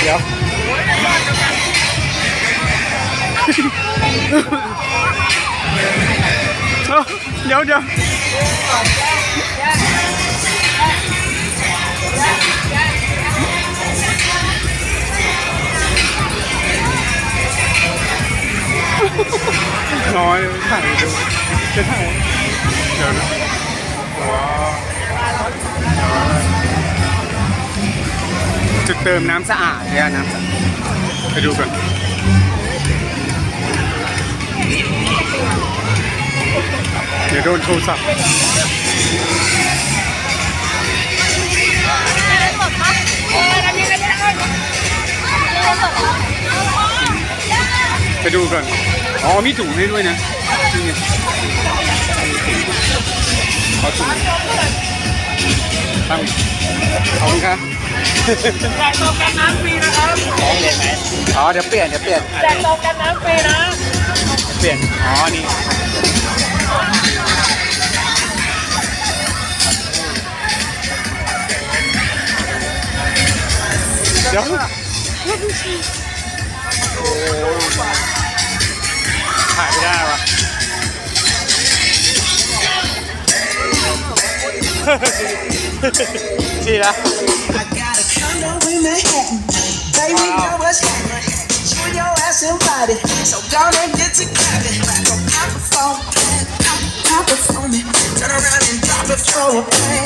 เดี๋ยวเดี๋ยวเจุดเติมน้ำสะอาดเนี่ยน้ำสะอาดไปดูกันเดี๋ยวโดนโทรศัพท์ไปดูก่อน อ๋อมีถุงให้ด้วยนะนี่ไงขอถุงตั้งขอบคุณครับ แจกโตกันน้ำฟรีนะครับอ๋อเดี๋ยวเปลี่ยนเดี๋ยวเปลี่ยนแจกโตกันน้ำฟรีนะ เปลี่ยน อ๋อ นี่เดี๋ยวถ่ายไม่ได้วะชีละ I got a condo in Manhattan. Baby, Wow. know what's happening. You and your ass invited. So gonna get to clapping. Go pop it for me. Pop it for me. Turn around and drop it for a plan.